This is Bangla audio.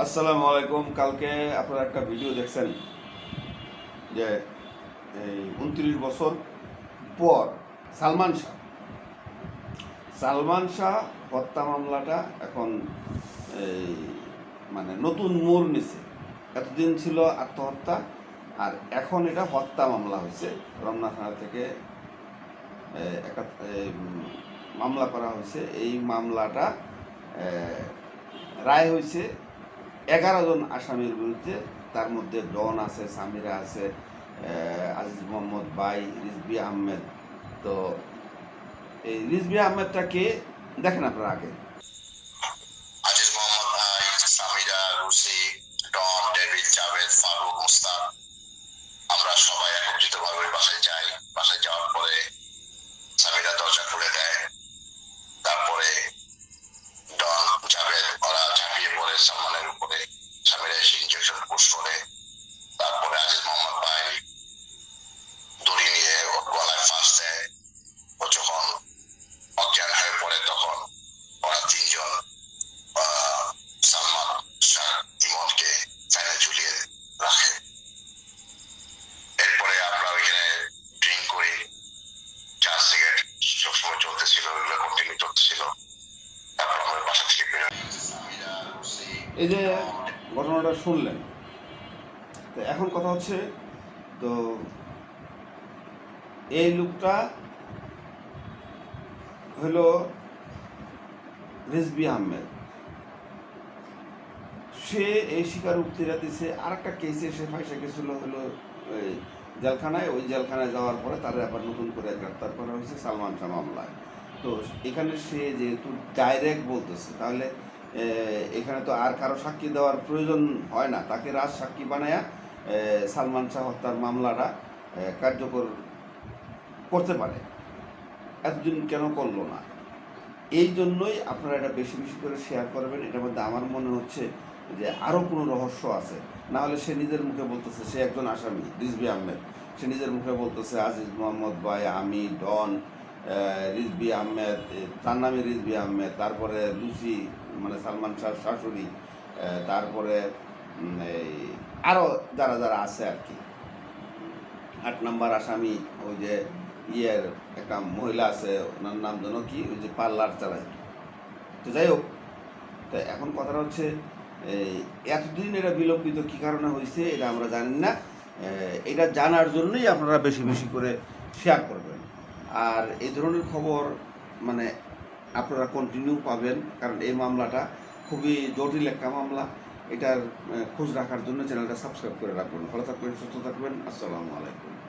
আসসালামু আলাইকুম। কালকে আপনারা একটা ভিডিও দেখছেন যে এই উনত্রিশ বছর পর সালমান শাহ। সালমান শাহ হত্যা মামলাটা এখন এই মানে নতুন মোড় নিছে। এতদিন ছিল আত্মহত্যা আর এখন এটা হত্যা মামলা হয়েছে। রমনা থানা থেকে মামলা করা হয়েছে। এই মামলাটা রায় হয়েছে এগারো জন আসামির বিরুদ্ধে, তার মধ্যে ডন আছে, সামিরা আছে আজিজ মোহাম্মদ বাই রিজবি আহমেদ। তো এই রিজবি আহমেদটা কে? দেখেন আপনারা আগে। মুস্তাক। আমরা সবাই যাই। যাওয়ার পরে সামিরা দরজা খুলে দেয়। তারপরে ডন করে তারপরে আজিজ মোহাম্মদ ভাই, দড়ি নিয়ে ওর গলায় ফাঁস দেয়। ও যখন অজ্ঞান হয়ে পড়ে তখন ওরা তিনজন এরপরে আমরা ওইখানে ড্রিঙ্ক করি। চা সিগারেট সবসময় চলতেছিল এই যে ঘটনাটা শুনলেন তো এখন কথা হচ্ছে, তো এই লোকটা হলো রিজবি আহমেদ। সে এই শিকার স্বীকারোক্তিরা দিছে আর একটা কেসে সে ফাঁসে গেছিল হলো ওই জেলখানায় ওই জেলখানায় যাওয়ার পরে তার আবার নতুন করে গ্রেপ্তার করা হয়েছে সালমান শাহ মামলায়। তো এখানে সে যেহেতু ডাইরেক্ট বলতেছে, তাহলে এখানে তো আর কারও সাক্ষী দেওয়ার প্রয়োজন হয় না। তাকে রাজ সাক্ষী বানায়া সালমান শাহ হত্যার মামলাটা কার্যকর করতে পারে। এতদিন কেন করল না? এই জন্যই আপনারা এটা বেশি বেশি করে শেয়ার করবেন। এটার মধ্যে আমার মনে হচ্ছে যে আরও কোনো রহস্য আছে। না হলে সে নিজের মুখে বলতেছে, সে একজন আসামি রিজবি আহমেদ। সে নিজের মুখে বলতেছে, আজিজ মোহাম্মদ ভাই, আমি, ডন রিজবি আহমেদ তার নামে রিজবি আহমেদ, তারপরে লুসি মানে সালমান শাহ, শাশুড়ি তারপরে এই আরও যারা যারা আছে আর কি। আট নাম্বার আসামি, ওই যে ইয়ের একটা মহিলা আছে, ওনার নাম যেন কি, ওই যে পার্লার চালায়। তো যাই হোক, তো এখন কথাটা হচ্ছে এতদিন এটা বিলম্বিত কী কারণে হয়েছে এটা আমরা জানি না। এটা জানার জন্যই আপনারা বেশি বেশি করে শেয়ার করবেন। আর এই ধরনের খবর মানে আপনারা কন্টিনিউ পাবেন, কারণ এই মামলাটা খুবই জটিল একটা মামলা। এটার খোঁজ রাখার জন্য চ্যানেলটা সাবস্ক্রাইব করে রাখবেন। ভালো থাকবেন, সুস্থ থাকবেন। আসসালামু আলাইকুম।